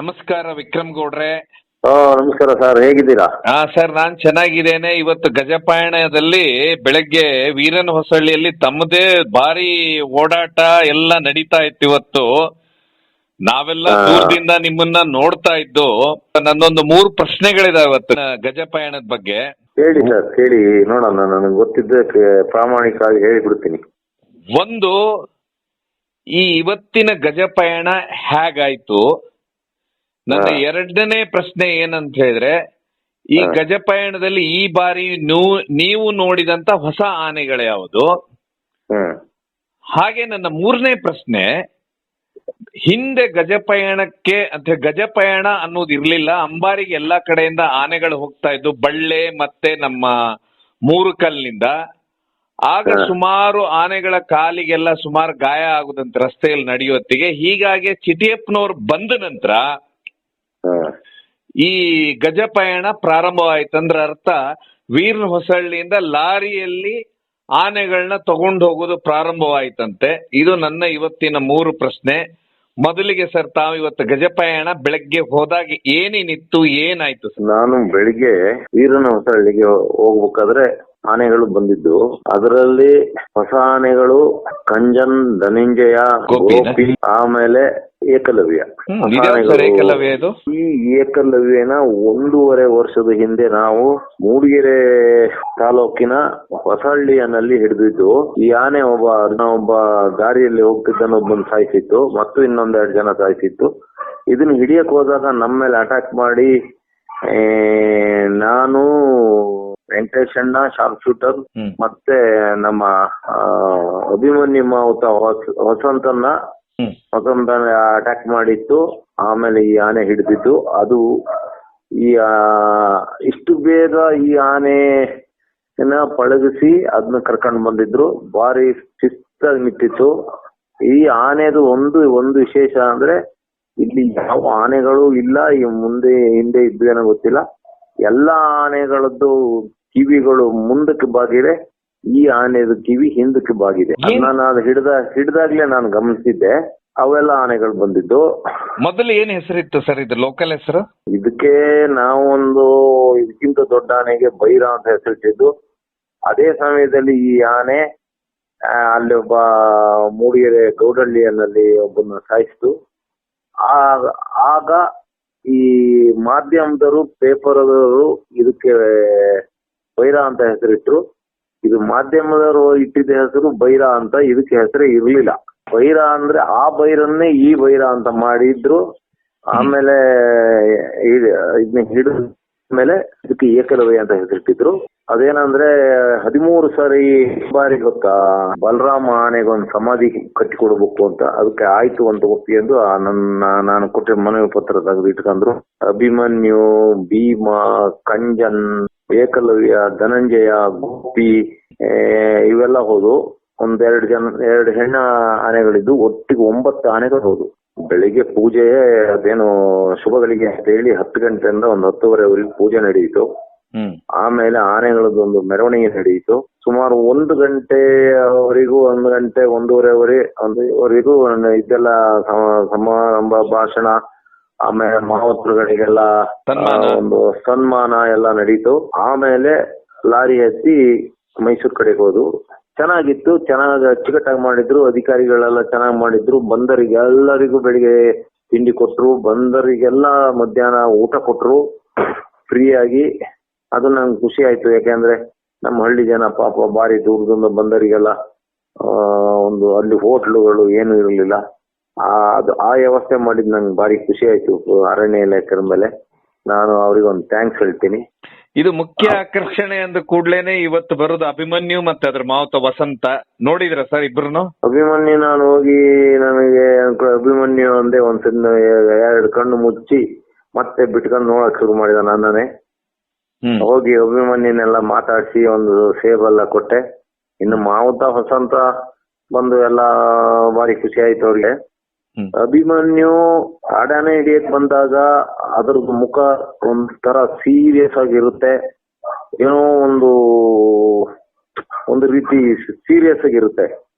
ನಮಸ್ಕಾರ ವಿಕ್ರಮ್ ಗೌಡ್ರೆ. ನಮಸ್ಕಾರ ಸರ್ ಹೇಗಿದ್ದೀರಾ? ಹಾ ಸರ್ ನಾನ್ ಚೆನ್ನಾಗಿದ್ದೇನೆ. ಇವತ್ತು ಗಜಪಯಣದಲ್ಲಿ ಬೆಳಗ್ಗೆ ವೀರನ ಹೊಸಳ್ಳಿಯಲ್ಲಿ ತಮ್ಮದೇ ಭಾರಿ ಓಡಾಟ ಎಲ್ಲ ನಡೀತಾ ಇತ್ತು ಇವತ್ತು. ನಾವೆಲ್ಲ ದೂರದಿಂದ ನಿಮ್ಮನ್ನ ನೋಡ್ತಾ ಇದ್ದು ನನ್ನೊಂದು ಮೂರು ಪ್ರಶ್ನೆಗಳಿದಾವೆ ಇವತ್ತು ಗಜಪಾಯಣದ ಗಜಪಯಣದ ಬಗ್ಗೆ. ಹೇಳಿ ಸರ್ ಕೇಳಿ ನೋಡೋಣ ನನಗೆ ಗೊತ್ತಿದ್ದಕ್ಕೆ ಪ್ರಾಮಾಣಿಕವಾಗಿ ಹೇಳಿಬಿಡ್ತೀನಿ ಒಂದು ಈ ಇವತ್ತಿನ ಗಜಪಯಣ ಹೇಗಾಯ್ತು? ನನ್ನ ಎರಡನೇ ಪ್ರಶ್ನೆ ಏನಂತ ಹೇಳಿದ್ರೆ ಈ ಗಜಪಯಣದಲ್ಲಿ ಈ ಬಾರಿ ನೀವು ನೋಡಿದಂತ ಹೊಸ ಆನೆಗಳು ಯಾವುದು? ಹಾಗೆ ನನ್ನ ಮೂರನೇ ಪ್ರಶ್ನೆ ಹಿಂದೆ ಗಜಪಯಣಕ್ಕೆ ಅಂತ ಗಜಪಯಣ ಅನ್ನೋದು ಇರ್ಲಿಲ್ಲ ಅಂಬಾರಿಗೆ ಎಲ್ಲಾ ಕಡೆಯಿಂದ ಆನೆಗಳು ಹೋಗ್ತಾ ಇದ್ದು ಬಳ್ಳೆ ಮತ್ತೆ ನಮ್ಮ ಮೂರು ಕಲ್ಲಿನಿಂದ ಆಗ ಸುಮಾರು ಆನೆಗಳ ಕಾಲಿಗೆಲ್ಲ ಸುಮಾರು ಗಾಯ ಆಗುದಂತ ರಸ್ತೆಯಲ್ಲಿ ನಡೆಯುವತ್ತಿಗೆ ಹೀಗಾಗಿ ಚಿಟಿಯಪ್ಪನವ್ರು ಬಂದ ನಂತರ ಈ ಗಜಪಯಣ ಪ್ರಾರಂಭವಾಯ್ತಂದ್ರ ಅರ್ಥ, ವೀರನ ಹೊಸಳ್ಳಿಯಿಂದ ಲಾರಿಯಲ್ಲಿ ಆನೆಗಳನ್ನ ತಗೊಂಡು ಹೋಗೋದು ಪ್ರಾರಂಭವಾಯ್ತಂತೆ. ಇದು ನನ್ನ ಇವತ್ತಿನ ಮೂರು ಪ್ರಶ್ನೆ. ಮೊದಲಿಗೆ ಸರ್, ತಾವು ಇವತ್ತು ಗಜಪಯಣ ಬೆಳಗ್ಗೆ ಹೋದಾಗ ಏನೇನಿತ್ತು, ಏನಾಯ್ತು ನಾನು ಬೆಳಿಗ್ಗೆ ವೀರನ ಹೊಸಳ್ಳಿಗೆ ಹೋಗ್ಬೇಕಾದ್ರೆ ಆನೆಗಳು ಬಂದಿದ್ದು. ಅದರಲ್ಲಿ ಹೊಸ ಆನೆಗಳು ಕಂಜನ್ ಧನಂಜಯ ಗೋಪಿ ಆಮೇಲೆ ಏಕಲವ್ಯ? ಈ ಏಕಲವ್ಯನ ಒಂದೂವರೆ ವರ್ಷದ ಹಿಂದೆ ನಾವು ಮೂಡಿಗೆರೆ ತಾಲೂಕಿನ ಹೊಸಹಳ್ಳಿಯನಲ್ಲಿ ಹಿಡಿದಿದ್ದು. ಈ ಆನೆ ಒಬ್ಬ ಅದನ್ನ ಒಬ್ಬ ದಾರಿಯಲ್ಲಿ ಹೋಗ್ತಿದ್ದನ್ನು ಒಬ್ಬನ್ ಸಾಯಿಸಿತ್ತು ಮತ್ತು ಇನ್ನೊಂದೆರಡು ಜನ ಸಾಯಿಸಿತ್ತು. ಇದನ್ನ ಹಿಡಿಯಕ್ ಹೋದಾಗ ನಮ್ಮ ಮೇಲೆ ಅಟ್ಯಾಕ್ ಮಾಡಿ ನಾನು ವೆಂಕಟೇಶ್ ಅಣ್ಣ ಶಾರ್ಪ್ ಶೂಟರ್ ಮತ್ತೆ ನಮ್ಮ ಅಭಿಮನ್ಯು ಮಾವುತ ವಸಂತನ್ನ ವಸಂತ ಅಟ್ಯಾಕ್ ಮಾಡಿತ್ತು ಆಮೇಲೆ ಈ ಆನೆ ಹಿಡಿದಿತ್ತು. ಅದು ಈ ಇಷ್ಟು ಬೇಗ ಈ ಆನೆ ಪಳಗಿಸಿ ಅದನ್ನ ಕರ್ಕೊಂಡು ಬಂದಿದ್ರು. ಭಾರಿ ಶಿಸ್ತಾಗಿ ನಿಂತಿತ್ತು. ಈ ಆನೆದು ಒಂದು ಒಂದು ವಿಶೇಷ ಅಂದ್ರೆ ಇಲ್ಲಿ ಯಾವ ಆನೆಗಳು ಇಲ್ಲ ಈ ಮುಂದೆ ಹಿಂದೆ ಇದ್ದೇನೋ ಗೊತ್ತಿಲ್ಲ. ಎಲ್ಲಾ ಆನೆಗಳದ್ದು ಕಿವಿಗಳು ಮುಂದಕ್ಕೆ ಬಾಗಿದೆ ಈ ಆನೆದು ಕಿವಿ ಹಿಂದಕ್ಕೆ ಬಾಗಿದೆ. ನಾನು ಅದು ಹಿಡ್ದ ಹಿಡ್ದಾಗ್ಲೇ ನಾನು ಗಮನಿಸಿದ್ದೆ ಅವೆಲ್ಲ ಆನೆಗಳು ಬಂದಿದ್ದು. ಮೊದಲು ಏನ್ ಹೆಸರಿತ್ತು ಸರ್ ಇದು ಲೋಕಲ್ ಹೆಸರು? ಇದಕ್ಕೆ ನಾವೊಂದು ಒಂದು ಇದಕ್ಕಿಂತ ದೊಡ್ಡ ಆನೆಗೆ ಬೈರ ಅಂತ ಹೆಸರಿಟ್ಟಿದ್ದು ಅದೇ ಸಮಯದಲ್ಲಿ ಈ ಆನೆ ಅಲ್ಲಿ ಒಬ್ಬ ಮೂಡಿಗೆರೆ ಗೌಡಳ್ಳಿಯಲ್ಲಿ ಒಬ್ಬನ ಸಾಯಿಸ್ತು. ಆಗ ಈ ಮಾಧ್ಯಮದವರು, ಪೇಪರ್ದವರು ಇದಕ್ಕೆ ಬೈರ ಅಂತ ಹೆಸರಿಟ್ರು. ಇದು ಮಾಧ್ಯಮದವರು ಇಟ್ಟಿದ್ದ ಹೆಸರು ಬೈರಾ ಅಂತ ಇದಕ್ಕೆ ಹೆಸರೇ ಇರ್ಲಿಲ್ಲ. ಬೈರ ಅಂದ್ರೆ ಆ ಬೈರನ್ನೇ ಈ ಬೈರ ಅಂತ ಮಾಡಿದ್ರು. ಆಮೇಲೆ ಇದ್- ಇದನ್ನ ಹಿಡಿದ ಮೇಲೆ ಇದಕ್ಕೆ ಏಕಲವ್ಯ ಅಂತ ಹೆಸರಿಟ್ಟಿದ್ರು. ಅದೇನಂದ್ರೆ, ಹದಿಮೂರು ಸಾರಿ ಬಾರಿ ಗೊತ್ತಾ, ಬಲರಾಮ ಆನೆಗೊಂದು ಸಮಾಧಿ ಕಟ್ಟಿಕೊಡ್ಬೇಕು ಅಂತ. ಅದಕ್ಕೆ ಆಯ್ತು ಅಂತ ಒಪ್ಪಿ ಎಂದು ನನ್ನ, ನಾನು ಕೊಟ್ಟ ಮನವಿ ಪತ್ರ ತೆಗೆದು ಇಟ್ಕೊಂಡ್ರು ಅಭಿಮನ್ಯು, ಭೀಮ, ಕಂಜನ್, ಏಕಲವ್ಯ, ಧನಂಜಯ, ಗೋಪಿ ಇವೆಲ್ಲ ಹೋದು. ಒಂದೆರಡು ಜನ, ಎರಡು ಹೆಣ್ಣ ಆನೆಗಳಿದ್ದು ಒಟ್ಟಿಗೆ ಒಂಬತ್ತು ಆನೆಗಳು ಹೋದು. ಬೆಳಿಗ್ಗೆ ಪೂಜೆ ಅದೇನು ಶುಭಗಳಿಗೆ ಅಂತ ಹೇಳಿ ಹತ್ತು ಗಂಟೆಯಿಂದ ಒಂದು ಹತ್ತುವರೆವರೆಗೆ ಪೂಜೆ ನಡೆಯಿತು. ಆಮೇಲೆ ಆಮೇಲೆ ಆನೆಗಳದ್ದೊಂದು ಮೆರವಣಿಗೆ ನಡೆಯಿತು. ಸುಮಾರು ಒಂದು ಗಂಟೆವರೆಗೂ ಒಂದು ಗಂಟೆ ಒಂದೂವರೆವರೆ ಒಂದುವರೆಗೂ ಇದೆಲ್ಲ ಸಮಾರಂಭ ಭಾಷಣ ಆಮೇಲೆ ಮಾವತರುಗಳಿಗೆಲ್ಲ. ಒಂದು ಸನ್ಮಾನ ಎಲ್ಲ ನಡೀತು. ಆಮೇಲೆ ಲಾರಿ ಹತ್ತಿ ಮೈಸೂರು ಕಡೆಗೆ ಹೋದು. ಚೆನ್ನಾಗಿತ್ತು, ಚೆನ್ನಾಗಿ ಅಚ್ಚುಕಟ್ಟಾಗಿ ಮಾಡಿದ್ರು, ಅಧಿಕಾರಿಗಳೆಲ್ಲ ಚೆನ್ನಾಗಿ ಮಾಡಿದ್ರು ಬಂದರಿಗೆ ಎಲ್ಲರಿಗೂ ಬೆಳಿಗ್ಗೆ ತಿಂಡಿ ಕೊಟ್ರು ಬಂದರಿಗೆಲ್ಲ ಮಧ್ಯಾಹ್ನ ಊಟ ಕೊಟ್ರು, ಫ್ರೀಯಾಗಿ. ಅದು ನಂಗೆ ಖುಷಿ ಆಯ್ತು, ಯಾಕೆಂದ್ರೆ ನಮ್ಮ ಹಳ್ಳಿ ಜನ ಪಾಪ ಬಾರಿ ದೂರದಿಂದ ಬಂದರಿಗೆಲ್ಲ ಒಂದು ಅಲ್ಲಿ ಹೋಟ್ಲುಗಳು ಏನು ಇರಲಿಲ್ಲ. ಆ, ಅದು ಆ ವ್ಯವಸ್ಥೆ ಮಾಡಿದ್ ನಂಗೆ ಭಾರಿ ಖುಷಿ ಆಯ್ತು, ಅರಣ್ಯ ಇಲಾಖೆ ಮೇಲೆ. ನಾನು ಅವರಿಗೆ ಒಂದು ಥ್ಯಾಂಕ್ಸ್ ಹೇಳ್ತೀನಿ. ಇದು ಮುಖ್ಯ ಆಕರ್ಷಣೆ ಅಂದ ಕೂಡ್ಲೇನೆ ಇವತ್ತು ಬರೋದು ಅಭಿಮನ್ಯು ಮತ್ತೆ ಅದ್ರ ಮಾವತ ವಸಂತ. ನೋಡಿದ್ರ ಸರ್ ಇಬ್ರು ಅಭಿಮನ್ಯು ನಾನು ಹೋಗಿ ನನಗೆ ಅಭಿಮನ್ಯು ಒಂದೇ ಒಂದ್ ಸಣ್ಣ ಎರಡು ಕಣ್ಣು ಮುಚ್ಚಿ ಮತ್ತೆ ಬಿಟ್ಕೊಂಡು ನೋಡಕ್ ಶುರು ಮಾಡಿದ ನನ್ನನೇ ಹೋಗಿ ಅಭಿಮನ್ಯನೆಲ್ಲ ಮಾತಾಡಿಸಿ ಒಂದು ಸೇಬ್ ಎಲ್ಲ ಕೊಟ್ಟೆ. ಇನ್ನು ಮಾವುತ ವಸಂತ ಬಂದು ಎಲ್ಲ ಬಾರಿ ಖುಷಿ ಆಯ್ತು ಅವ್ರಿಗೆ. ಅಭಿಮನ್ಯು ಆಡಾನೆ ಹಿಡಿಯಕ್ ಬಂದಾಗ ಅದ್ರದ್ದು ಮುಖ ಒಂಥರ ಸೀರಿಯಸ್ ಆಗಿರುತ್ತೆ. ಏನೋ ಒಂದು ಒಂದು ರೀತಿ ಸೀರಿಯಸ್ ಆಗಿರುತ್ತೆ.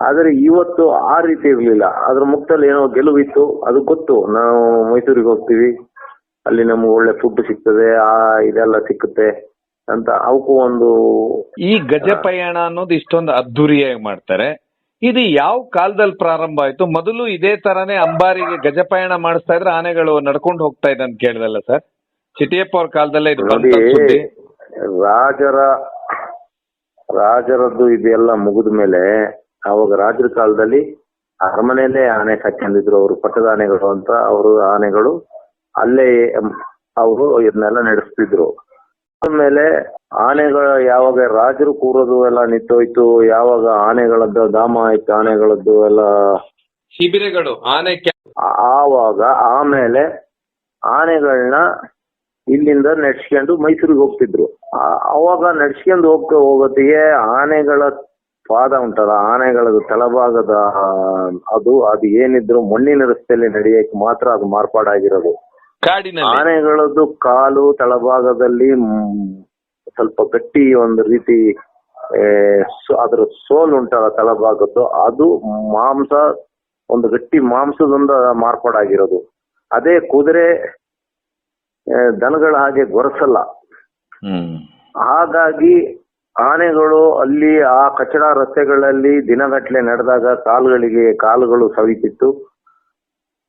ಆದ್ರೆ ಇವತ್ತು ಆ ರೀತಿ ಇರ್ಲಿಲ್ಲ. ಅದ್ರ ಮುಖದಲ್ಲಿ ಏನೋ ಗೆಲುವಿತ್ತು. ಅದು ಗೊತ್ತು. ನಾವು ಮೈಸೂರಿಗೆ ಹೋಗ್ತೀವಿ. ಅಲ್ಲಿ ನಮ್ಗೆ ಒಳ್ಳೆ ಫುಡ್ ಸಿಗ್ತದೆ. ಆ ಇದೆಲ್ಲ ಸಿಕ್ಕುತ್ತೆ ಅಂತ ಅವಕ್ಕೂ ಒಂದು ಈ ಗಜಪಯಣ ಅನ್ನೋದು ಇಷ್ಟೊಂದು ಅದ್ದೂರಿಯಾಗಿ ಮಾಡ್ತಾರೆ. ಇದು ಯಾವ ಕಾಲದಲ್ಲಿ ಪ್ರಾರಂಭ ಆಯ್ತು? ಮೊದಲು ಇದೇ ತರಾನೇ ಅಂಬಾರಿಗೆ ಗಜಪಯಣ ಮಾಡಿಸ್ತಾ ಇದ್ರೆ ಆನೆಗಳು ನಡ್ಕೊಂಡು ಹೋಗ್ತಾ ಇದೆ ಅಂತ ಕೇಳಿದಲ್ಲ ಸರ್? ಚಿಟಿಯಪ್ಪ ಅವ್ರ ಕಾಲದಲ್ಲೇ ಇದು ನೋಡಿ ಬಂತ ಸುದ್ದಿ. ರಾಜರ ರಾಜರದ್ದು ಇದೆಲ್ಲ ಮುಗಿದ ಮೇಲೆ ಅವಾಗ ರಾಜರ ಕಾಲದಲ್ಲಿ ಅರಮನೆಯಲ್ಲೇ ಆನೆ ಕಟ್ಕೊಂಡಿದ್ರು ಅವರು ಪಟ್ಟದ ಆನೆಗಳು ಅಂತ. ಅವರು ಆನೆಗಳು ಅಲ್ಲೇ ಅವರು ಇದನ್ನೆಲ್ಲ ನಡೆಸ್ತಿದ್ರು. ಆಮೇಲೆ ಆನೆಗಳ ಯಾವಾಗ ರಾಜರು ಕೂರೋದು ಎಲ್ಲ ನಿಂತೋಯ್ತು ಯಾವಾಗ ಆನೆಗಳದ್ದು ಧಾಮ ಆಯ್ತು ಆನೆಗಳದ್ದು ಎಲ್ಲ ಶಿಬಿರಗಳು ಆನೆ ಆವಾಗ ಆಮೇಲೆ ಆನೆಗಳನ್ನ ಇಲ್ಲಿಂದ ನಡ್ಸ್ಕೊಂಡು ಮೈಸೂರಿಗೆ ಹೋಗ್ತಿದ್ರು. ಅವಾಗ ನಡ್ಸ್ಕೊಂಡು ಹೋಗ್ತಾ ಹೋಗೋತ್ತಿಗೆ ಆನೆಗಳ ಪಾದ ಉಂಟಲ್ಲ ಆನೆಗಳ ತಳಭಾಗದ ಅದು ಅದು ಏನಿದ್ರು ಮಣ್ಣಿನ ರಸ್ತೆಯಲ್ಲಿ ನಡೆಯಕ್ಕೆ ಮಾತ್ರ ಅದು ಮಾರ್ಪಾಡಾಗಿರೋದು. ಕಾಡಿನಲ್ಲಿ. ಆನೆಗಳದ್ದು ಕಾಲು ತಳಭಾಗದಲ್ಲಿ ಸ್ವಲ್ಪ ಗಟ್ಟಿ ಒಂದು ರೀತಿ ಅದರ ಸೋಲ್ ಉಂಟಲ್ಲ ತಳಭಾಗದ್ದು ಅದು ಮಾಂಸ ಒಂದು ಗಟ್ಟಿ ಮಾಂಸದಿಂದ ಮಾರ್ಪಾಡಾಗಿರೋದು. ಅದೇ ಕುದುರೆ ದನಗಳ ಹಾಗೆ ಗೊರಸಲ್ಲ. ಹ್ಮ್. ಹಾಗಾಗಿ ಆನೆಗಳು ಅಲ್ಲಿ ಆ ಕಚಡ ರಸ್ತೆಗಳಲ್ಲಿ ದಿನಗಟ್ಟಲೆ ನಡೆದಾಗ ಕಾಲುಗಳಿಗೆ ಕಾಲುಗಳು ಸವಿತಿತ್ತು.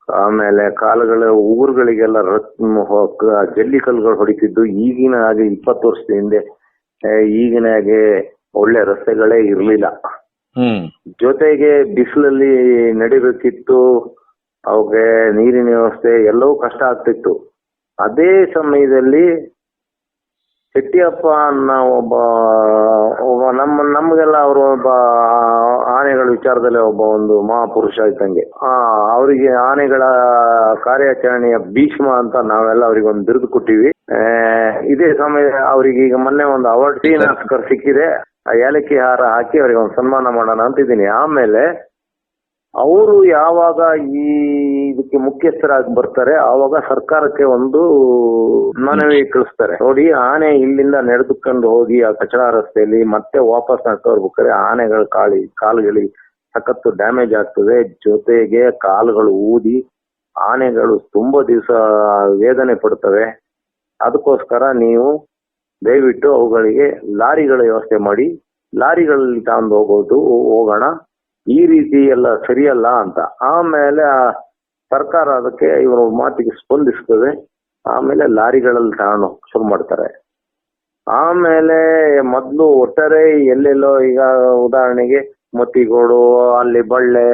ಆಮೇಲೆ ಕಾಲುಗಳ ಉಗುರುಗಳಿಗೆಲ್ಲ ಹೊ- ಜಲ್ಲಿ ಕಲ್ಲುಗಳು ಹೊಡಿತಿದ್ದು ಈಗಿನ ಹಾಗೆ ಇಪ್ಪತ್ತು ವರ್ಷದ ಹಿಂದೆ ಈಗಿನ ಹಾಗೆ ಒಳ್ಳೆ ರಸ್ತೆಗಳೇ ಇರಲಿಲ್ಲ. ಜೊತೆಗೆ ಬಿಸಿಲಲ್ಲಿ ನಡಿಬೇಕಿತ್ತು ಅವಕ್ಕೆ ನೀರಿನ ವ್ಯವಸ್ಥೆ ಎಲ್ಲವೂ ಕಷ್ಟ ಆಗ್ತಿತ್ತು. ಅದೇ ಸಮಯದಲ್ಲಿ ಶೆಟ್ಟಿಯಪ್ಪ ಅನ್ನೋ ಒಬ್ಬ ಒಬ್ಬ ನಮ್ಮ, ನಮ್ಗೆಲ್ಲ ಅವರು ಒಬ್ಬ ಆನೆಗಳ ವಿಚಾರದಲ್ಲಿ ಒಬ್ಬ ಒಂದು ಮಹಾಪುರುಷ ಇದ್ದಂಗೆ. ಆ, ಅವರಿಗೆ ಆನೆಗಳ ಕಾರ್ಯಾಚರಣೆಯ ಭೀಷ್ಮ ಅಂತ ನಾವೆಲ್ಲ ಅವರಿಗೆ ಒಂದು ಬಿರುದು ಕೊಟ್ಟಿವಿ. ಇದೇ ಸಮಯ ಅವರಿಗೆ ಈಗ ಮೊನ್ನೆ ಒಂದು ಅವಾರ್ಡ್ ಸಿಕ್ಕಿದೆ. ಏಲಕ್ಕಿ ಹಾರ ಹಾಕಿ ಅವರಿಗೆ ಒಂದು ಸನ್ಮಾನ ಮಾಡೋಣ ಅಂತ ಇದ್ದೀನಿ ಆಮೇಲೆ ಅವರು ಯಾವಾಗ ಈ ಇದಕ್ಕೆ ಮುಖ್ಯಸ್ಥರಾಗಿ ಬರ್ತಾರೆ, ಆವಾಗ ಸರ್ಕಾರಕ್ಕೆ ಒಂದು ಮನವಿ ಕಳಿಸ್ತಾರೆ. ನೋಡಿ, ಆನೆ ಇಲ್ಲಿಂದ ನಡೆದುಕೊಂಡು ಹೋಗಿ ಆ ಕಚಡ ರಸ್ತೆಯಲ್ಲಿ ಮತ್ತೆ ವಾಪಸ್ ನಡ್ಕೊಳ್ಬೇಕಾದ್ರೆ ಆನೆಗಳ ಕಾಳಿ ಕಾಲುಗಳಿ ಸಖತ್ತು ಡ್ಯಾಮೇಜ್ ಆಗ್ತದೆ. ಜೊತೆಗೆ ಕಾಲುಗಳು ಊದಿ ಆನೆಗಳು ತುಂಬಾ ದಿವಸ ವೇದನೆ ಪಡ್ತವೆ. ಅದಕ್ಕೋಸ್ಕರ ನೀವು ದಯವಿಟ್ಟು ಅವುಗಳಿಗೆ ಲಾರಿಗಳ ವ್ಯವಸ್ಥೆ ಮಾಡಿ, ಲಾರಿಗಳಲ್ಲಿ ತಗೊಂಡು ಹೋಗೋದು, ಹೋಗೋಣ. ಈ ರೀತಿ ಎಲ್ಲ ಸರಿಯಲ್ಲ ಅಂತ. ಆಮೇಲೆ ಆ ಸರ್ಕಾರ ಅದಕ್ಕೆ ಇವರ ಮಾತಿಗೆ ಸ್ಪಂದಿಸ್ತದೆ. ಆಮೇಲೆ ಲಾರಿಗಳಲ್ಲಿ ತಗೊಂಡು ಶುರು ಮಾಡ್ತಾರೆ. ಆಮೇಲೆ ಮೊದಲು ಒಟ್ಟಾರೆ ಎಲ್ಲೆಲ್ಲೋ ಈಗ ಉದಾಹರಣೆಗೆ ಮತ್ತಿಗೋಡು, ಅಲ್ಲಿ ಬಳ್ಳೆ,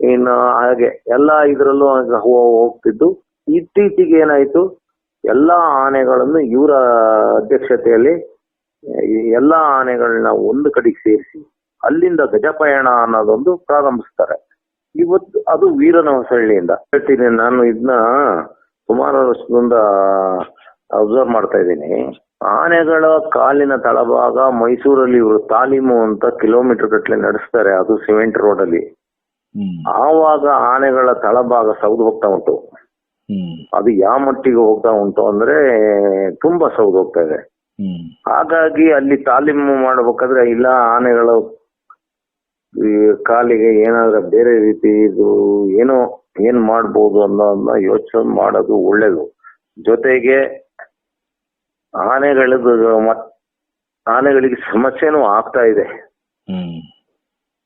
ಇನ್ನು ಹಾಗೆ ಎಲ್ಲ ಇದರಲ್ಲೂ ಹೋಗ್ತಿದ್ದು. ಇತ್ತೀಚೆಗೆ ಏನಾಯ್ತು? ಎಲ್ಲಾ ಆನೆಗಳನ್ನು ಇವರ ಅಧ್ಯಕ್ಷತೆಯಲ್ಲಿ ಎಲ್ಲಾ ಆನೆಗಳನ್ನ ಒಂದು ಕಡೆಗೆ ಸೇರಿಸಿ ಅಲ್ಲಿಂದ ಗಜಪಯಣ ಅನ್ನೋದೊಂದು ಪ್ರಾರಂಭಿಸ್ತಾರೆ. ಇವತ್ತು ಅದು ವೀರನ ಹೊಸಳ್ಳಿಯಿಂದ ಹೇಳ್ತೀನಿ ನಾನು ಇದನ್ನ ಸುಮಾರು ವರ್ಷದಿಂದ ಅಬ್ಸರ್ವ್ ಮಾಡ್ತಾ ಇದ್ದೀನಿ. ಆನೆಗಳ ಕಾಲಿನ ತಳಭಾಗ ಮೈಸೂರಲ್ಲಿ ಇವರು ತಾಲೀಮು ಅಂತ ಕಿಲೋಮೀಟರ್ ಗಟ್ಟಲೆ ನಡೆಸ್ತಾರೆ ಅದು ಸಿಮೆಂಟ್ ರೋಡ್ ಅಲ್ಲಿ ಆವಾಗ ಆನೆಗಳ ತಳಭಾಗ ಸೌದು ಹೋಗ್ತಾ ಉಂಟು. ಅದು ಯಾವ ಮಟ್ಟಿಗೆ ಹೋಗ್ತಾ ಉಂಟು ಅಂದ್ರೆ ತುಂಬಾ ಸೌದು ಹೋಗ್ತಾ ಇದೆ. ಹಾಗಾಗಿ ಅಲ್ಲಿ ತಾಲೀಮು ಮಾಡ್ಬೇಕಾದ್ರೆ ಇಲ್ಲ ಆನೆಗಳು ಈ ಕಾಲಿಗೆ ಏನಾದ್ರೂ ಬೇರೆ ರೀತಿ ಇದು ಏನೋ ಏನ್ ಮಾಡ್ಬೋದು ಅನ್ನೋದನ್ನ ಯೋಚನೆ ಮಾಡೋದು ಒಳ್ಳೇದು. ಜೊತೆಗೆ ಆನೆಗಳದ್ದು ಮತ್ ಆನೆಗಳಿಗೆ ಸಮಸ್ಯೆನೂ ಆಗ್ತಾ ಇದೆ.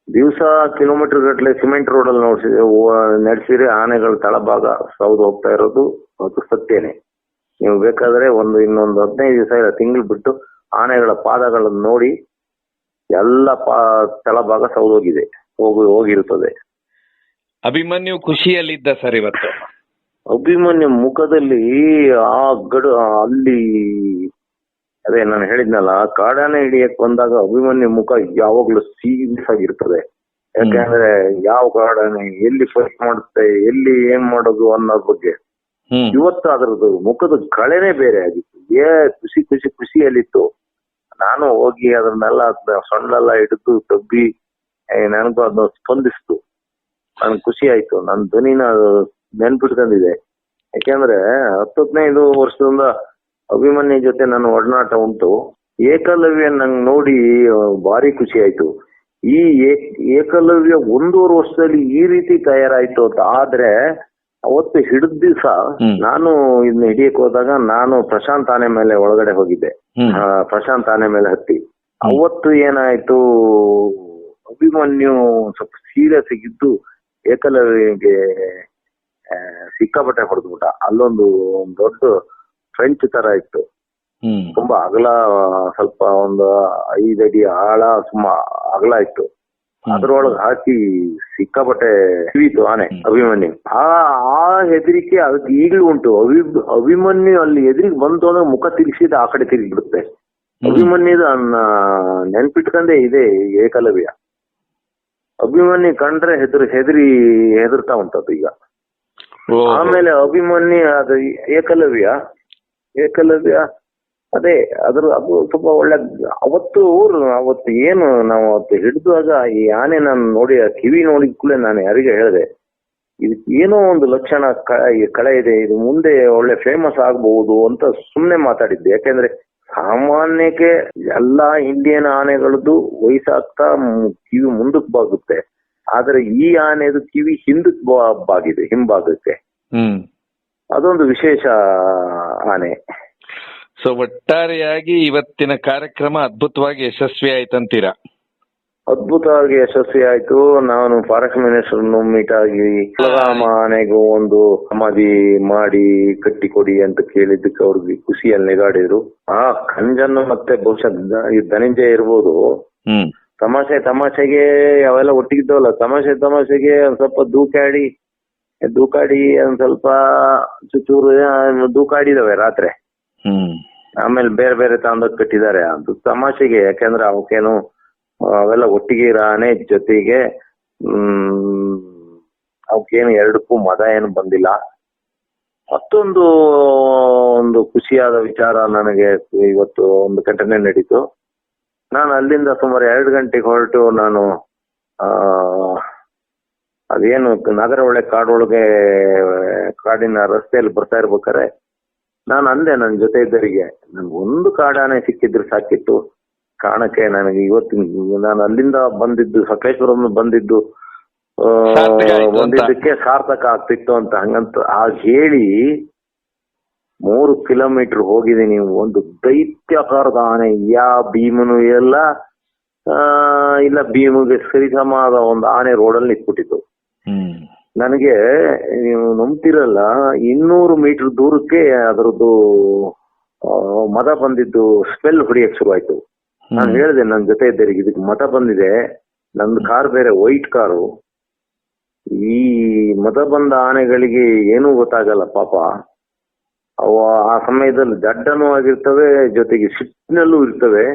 ದಿವಸ ಕಿಲೋಮೀಟರ್ ಗಟ್ಟಲೆ ಸಿಮೆಂಟ್ ರೋಡ್ ಅಲ್ಲಿ ನೋಡ್ಸಿ ನಡೆಸಿದ್ರೆ ಆನೆಗಳ ತಳಭಾಗ ಸೌದು ಹೋಗ್ತಾ ಇರೋದು ಅದು ಸತ್ಯನೇ. ನೀವು ಬೇಕಾದ್ರೆ ಒಂದು ಇನ್ನೊಂದು ಹದಿನೈದು ದಿವಸ ಇಲ್ಲ ತಿಂಗಳು ಬಿಟ್ಟು ಆನೆಗಳ ಪಾದಗಳನ್ನು ನೋಡಿ ಎಲ್ಲ ತಳಭಾಗ ಸೌದೋಗಿದೆ ಹೋಗಿ ಹೋಗಿರುತ್ತದೆ ಅಭಿಮನ್ಯು ಖುಷಿಯಲ್ಲಿದ್ದ ಸರ್ ಇವತ್ತು? ಅಭಿಮನ್ಯು ಮುಖದಲ್ಲಿ ಆ ಗಡು ಅಲ್ಲಿ ಅದೇ ನಾನು ಹೇಳಿದ್ನಲ್ಲ ಕಾಡಾನೆ ಹಿಡಿಯಕ್ ಬಂದಾಗ ಅಭಿಮನ್ಯು ಮುಖ ಯಾವಾಗ್ಲೂ ಸೀರಿಯಸ್ ಆಗಿರ್ತದೆ. ಯಾಕಂದ್ರೆ ಯಾವ ಕಾಡಾನೆ ಎಲ್ಲಿ ಫೈಟ್ ಮಾಡುತ್ತೆ ಎಲ್ಲಿ ಏನ್ ಮಾಡೋದು ಅನ್ನೋದ್ ಬಗ್ಗೆ. ಇವತ್ತು ಅದ್ರದ್ದು ಮುಖದ ಕಳೆನೆ ಬೇರೆ ಆಗಿತ್ತು. ಏ ಖುಷಿ ಖುಷಿ ಖುಷಿಯಲ್ಲಿತ್ತು. ನಾನು ಹೋಗಿ ಅದನ್ನೆಲ್ಲ ಅದ್ನ ಸೊಂಡೆಲ್ಲ ಹಿಡಿದು ತಬ್ಬಿ ಏ, ನನಗೂ ಅದನ್ನ ಸ್ಪಂದಿಸ್ತು. ನನ್ಗೆ ಖುಷಿ ಆಯ್ತು. ನನ್ನ ಧ್ವನಿನ ನೆನ್ಪಿಟ್ಕೊಂಡಿದೆ. ಯಾಕೆಂದ್ರೆ ಹತ್ತು ಹದಿನೈದು ವರ್ಷದಿಂದ ಅಭಿಮನ್ಯ ಜೊತೆ ನನ್ನ ಒಡನಾಟ ಉಂಟು. ಏಕಲವ್ಯ ನಂಗೆ ನೋಡಿ ಭಾರಿ ಖುಷಿ ಆಯ್ತು. ಈ ಏಕ್- ಏಕಲವ್ಯ ಒಂದೂವರೆ ವರ್ಷದಲ್ಲಿ ಈ ರೀತಿ ತಯಾರಾಯ್ತು ಅಂತ ಆದ್ರೆ ಅವತ್ತು ಹಿಡಿದ ದಿವಸ ನಾನು ಇದನ್ನ ಹಿಡಿಯಕ್ ಹೋದಾಗ ನಾನು ಪ್ರಶಾಂತ್ ಆನೆ ಮೇಲೆ ಒಳಗಡೆ ಹೋಗಿದ್ದೆ. ಪ್ರಶಾಂತ್ ಆನೆ ಮೇಲೆ ಹತ್ತಿ. ಅವತ್ತು ಏನಾಯ್ತು? ಅಭಿಮನ್ಯು ಸ್ವಲ್ಪ ಸೀರಿಯಸ್ ಆಗಿದ್ದು ಏಕಲವ್ಯಗೆ ಸಿಕ್ಕಾಪಟ್ಟೆ ಹೊಡೆದ್ಬಿಟ್ಟ. ಅಲ್ಲೊಂದು ದೊಡ್ಡ ಫ್ರೆಂಚ್ ತರ ಇತ್ತು. ತುಂಬಾ ಅಗಲ ಸ್ವಲ್ಪ ಒಂದು ಐದಡಿ ಅಡಿ ಆಳ ಸುಮ್ಮ ಅಗಲ ಇತ್ತು. ಅದ್ರೊಳಗೆ ಹಾಕಿ ಸಿಕ್ಕಾಪಟ್ಟೆ ಕಿವಿತು ಆನೆ ಅಭಿಮನ್ಯು. ಆ ಆ ಹೆದರಿಕೆ ಅದಕ್ಕೆ ಈಗಲೂ ಉಂಟು. ಅಭಿ ಅಭಿಮನ್ಯು ಅಲ್ಲಿ ಎದುರಿಗೆ ಬಂತು ಅಂದ್ರೆ ಮುಖ ತಿರ್ಗಿಸಿದ ಆ ಕಡೆ ತಿರುಗಿ ಬಿಡುತ್ತೆ ಅಭಿಮನ್ಯುದ ನೆನ್ಪಿಟ್ಕೊಂಡೇ ಇದೆ ಏಕಲವ್ಯ. ಅಭಿಮನ್ಯು ಕಂಡ್ರೆ ಹೆದರಿ ಹೆದರಿ ಹೆದರ್ತಾ ಉಂಟದು ಈಗ. ಆಮೇಲೆ ಅಭಿಮನ್ಯು ಅದು ಏಕಲವ್ಯ. ಏಕಲವ್ಯ ಅದೇ ಅದ್ರ ಅದು ತುಂಬಾ ಒಳ್ಳೆ ಅವತ್ತು ಅವತ್ತು ಏನು ನಾವು ಅವತ್ತು ಹಿಡಿದಾಗ ಈ ಆನೆ ನಾನು ನೋಡಿ ಆ ಕಿವಿ ನೋಡಿದ ಕೂಡಲೇ ನಾನು ಯಾರಿಗೆ ಹೇಳಿದೆ. ಇದಕ್ಕೆ ಏನೋ ಒಂದು ಲಕ್ಷಣ ಕಳೆ ಇದೆ ಇದು ಮುಂದೆ ಒಳ್ಳೆ ಫೇಮಸ್ ಆಗಬಹುದು ಅಂತ ಸುಮ್ನೆ ಮಾತಾಡಿದ್ದೆ. ಯಾಕೆಂದ್ರೆ ಸಾಮಾನ್ಯಕ್ಕೆ ಎಲ್ಲಾ ಇಂಡಿಯನ್ ಆನೆಗಳದ್ದು ವಯಸ್ಸಾಗ್ತಾ ಕಿವಿ ಮುಂದಕ್ಕೆ ಬಾಗುತ್ತೆ. ಆದ್ರೆ ಈ ಆನೆದು ಕಿವಿ ಹಿಂದಕ್ಕೆ ಬಾ- ಬಾಗಿದೆ ಹಿಂಬಾಗಕ್ಕೆ ಹ್ಮ್. ಅದೊಂದು ವಿಶೇಷ ಆನೆ. ಸೊ ಒಟ್ಟಾರೆಯಾಗಿ ಇವತ್ತಿನ ಕಾರ್ಯಕ್ರಮ ಅದ್ಭುತವಾಗಿ ಯಶಸ್ವಿ ಆಯ್ತಂತೀರಾ ಅದ್ಭುತವಾಗಿ ಯಶಸ್ವಿ ಆಯ್ತು. ನಾನು ಫಾರೆಸ್ಟ್ ಮಿನಿಸ್ಟರ್ ಮೀಟ್ ಆಗಿ ಮನೆಗೂ ಒಂದು ಸಮಾಧಿ ಮಾಡಿ ಕಟ್ಟಿಕೊಡಿ ಅಂತ ಕೇಳಿದ್ದಕ್ಕೆ ಅವ್ರಿಗೆ ಖುಷಿಯಲ್ಲಿ ನೆಗಾಡಿದ್ರು. ಆ ಕಂಜನ್ನು ಮತ್ತೆ ಬಹುಶಃ ಈ ಧನಂಜಯ ಇರ್ಬೋದು. ತಮಾಷೆ ತಮಾಷೆಗೆ ಅವೆಲ್ಲ ಒಟ್ಟಿಗಿದ್ದವಲ್ಲ. ತಮಾಷೆ ತಮಾಷೆಗೆ ಒಂದ್ ಸ್ವಲ್ಪ ದೂಕಾಡಿ ದೂಕಾಡಿ ಒಂದ್ ಸ್ವಲ್ಪ ಚೂರು ದೂಕಾಡಿದವೆ ರಾತ್ರಿ. ಹ್ಮ್. ಆಮೇಲೆ ಬೇರೆ ಬೇರೆ ತಗೊಂಡೋಗ್ ಕಟ್ಟಿದ್ದಾರೆ. ಅದು ತಮಾಷೆಗೆ, ಯಾಕಂದ್ರೆ ಅವಕ್ಕೇನು ಅವೆಲ್ಲ ಒಟ್ಟಿಗೆ ಇರಾನೆ ಜೊತೆಗೆ, ಹ್ಮ್, ಅವಕ್ಕೇನು ಎರಡಕ್ಕೂ ಮದ ಏನು ಬಂದಿಲ್ಲ. ಮತ್ತೊಂದು, ಒಂದು ಖುಷಿಯಾದ ವಿಚಾರ ನನಗೆ ಇವತ್ತು ಒಂದು ಘಟನೆ ನಡೀತು. ನಾನು ಅಲ್ಲಿಂದ ಸುಮಾರು ಎರಡು ಗಂಟೆಗೆ ಹೊರಟು, ನಾನು ಅದೇನು ನಗರ ಒಳಗೆ ಕಾಡೊಳಗೆ, ಕಾಡಿನ ರಸ್ತೆಯಲ್ಲಿ ಬರ್ತಾ ಇರ್ಬೇಕಾರೆ ನಾನು ಅಂದೆ ನನ್ನ ಜೊತೆ ಇದ್ದವರಿಗೆ ನನ್ಗೆ ಒಂದು ಕಾಡಾನೆ ಸಿಕ್ಕಿದ್ರೆ ಸಾಕಿತ್ತು. ಕಾಣಕ್ಕೆ ನನಗೆ ಇವತ್ತಿನ ನಾನು ಅಲ್ಲಿಂದ ಬಂದಿದ್ದು ಸಕಲೇಶ್ವರಂ ಬಂದಿದ್ದು ಬಂದಿದ್ದಕ್ಕೆ ಸಾರ್ಥಕ ಆಗ್ತಿತ್ತು ಅಂತ ಹಂಗಂತ ಆ ಹೇಳಿ ಮೂರು ಕಿಲೋಮೀಟರ್ ಹೋಗಿದ್ದೀನಿ ಒಂದು ದೈತ್ಯಾಕಾರದ ಆನೆ ಯಾ ಭೀಮನು ಎಲ್ಲ ಆ, ಇಲ್ಲ ಭೀಮಗೆ ಸರಿಸಮಾದ ಒಂದು ಆನೆ ರೋಡಲ್ಲಿ ನಿಂತ್ಬಿಟ್ಟಿತ್ತು. ನನಗೆ ನೀವು ನಂಬ್ತಿರಲ್ಲ ಇನ್ನೂರು ಮೀಟರ್ ದೂರಕ್ಕೆ ಅದರದ್ದು ಮತ ಮದ ಬಂದಿದ್ದು ಸ್ಮೆಲ್ ಹೊಡಿಯಕ್ ಶುರುವಾಯ್ತು. ನಾನು ಹೇಳಿದೆ ನನ್ನ ಜೊತೆ ಇದ್ದರಿಗೆ ಇದಕ್ಕೆ ಮತ ಬಂದಿದೆ ನಂದು ಕಾರ್ ಬೇರೆ ವೈಟ್ ಕಾರು. ಈ ಮತ ಬಂದ ಆನೆಗಳಿಗೆ ಏನೂ ಗೊತ್ತಾಗಲ್ಲ ಪಾಪ. ಅವ ಆ ಸಮಯದಲ್ಲಿ ದಡ್ಡನೂ ಆಗಿರ್ತವೆ ಜೊತೆಗೆ ಸಿಟ್ಟಿನಲ್ಲೂ ಇರ್ತವೆ.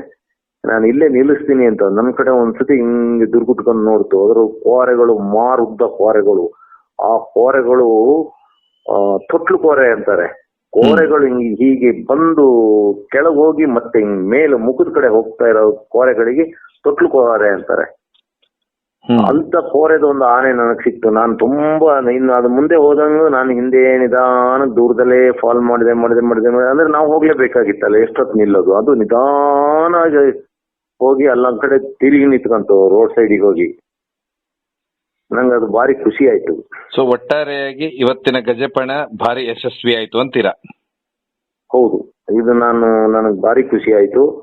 ನಾನು ಇಲ್ಲೇ ನಿಲ್ಲಿಸ್ತೀನಿ ಅಂತ ನನ್ನ ಕಡೆ ಒಂದ್ಸತಿ ಹಿಂಗೆ ದುರ್ಗುಟ್ಕೊಂಡು ನೋಡ್ತು. ಅದ್ರ ಕೋರೆಗಳು ಮಾರುದ್ದ ಕೋರೆಗಳು ಆ ಕೋರೆಗಳು ತೊಟ್ಲು ಕೋರೆ ಅಂತಾರೆ. ಕೋರೆಗಳು ಹೀಗೆ ಬಂದು ಕೆಳಗೋಗಿ ಹೋಗಿ ಮತ್ತೆ ಹಿಂಗ್ ಮೇಲೆ ಮುಖದ ಕಡೆ ಹೋಗ್ತಾ ಇರೋ ಕೋರೆಗಳಿಗೆ ತೊಟ್ಲು ಕೋರೆ ಅಂತಾರೆ. ಅಂತ ಕೋರೆದ ಒಂದು ಆನೆ ನನಗ್ ಸಿಕ್ತು. ನಾನು ತುಂಬಾ ಇನ್ನು ಅದ್ ಮುಂದೆ ಹೋದಂಗ ನಾನು ಹಿಂದೆ ನಿಧಾನ ದೂರದಲ್ಲೇ ಫಾಲ್ ಮಾಡಿದೆ ಮಾಡಿದೆ ಮಾಡಿದೆ ಮಾಡಿದೆ. ಅಂದ್ರೆ ನಾವು ಹೋಗ್ಲೇಬೇಕಾಗಿತ್ತಲ್ಲ ಎಷ್ಟೊತ್ ನಿಲ್ಲೋದು. ಅದು ನಿಧಾನ ಹೋಗಿ ಅಲ್ಲ ಕಡೆ ತಿರುಗಿ ನಿಂತ್ಕಂತು ರೋಡ್ ಸೈಡಿಗೆ ಹೋಗಿ. ನಂಗೆ ಅದು ಭಾರಿ ಖುಷಿ ಆಯ್ತು. ಸೊ ಒಟ್ಟಾರೆಯಾಗಿ ಇವತ್ತಿನ ಗಜಪಣ ಭಾರಿ ಯಶಸ್ವಿ ಆಯ್ತು ಅಂತೀರಾ? ಹೌದು. ಇದು ನಾನು ನನಗೆ ಭಾರಿ ಖುಷಿ ಆಯ್ತು.